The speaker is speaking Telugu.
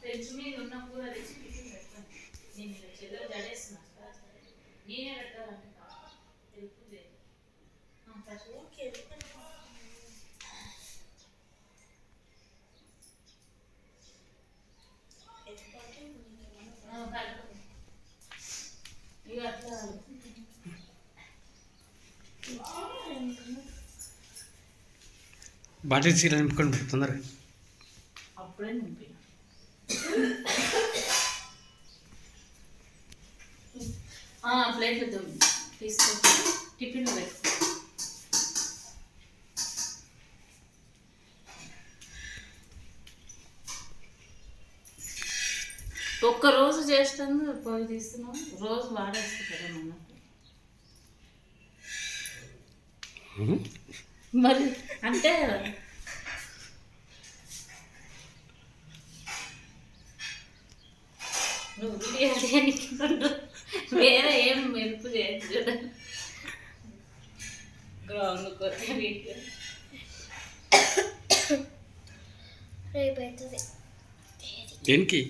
ఫ్రిడ్జ్ మీద ఉన్న కూర తెచ్చి టిఫిన్ పెట్టుకోండి నేను ఇలా చెల్లెలు జడేస్తున్నా. నేనే పెట్టాలంటే తెలుపుతుంది ఇక అట్లా బాటిల్ సీల్ నింపుకొని తొందరగా. అప్పుడే నింపిన. ప్లేట్లు తీసుకొచ్చి టిఫిన్ పెట్టుకో. ఒక్క రోజు చేస్తాను పోయి తీస్తున్నాం రోజు వాడేస్తుంది కదా మనం మరి అంటే నువ్వు బిర్యానీ వేరే ఏం మెరుపు చేయొచ్చు గ్రౌండ్ వీడియో రేపు అవుతుంది దేనికి?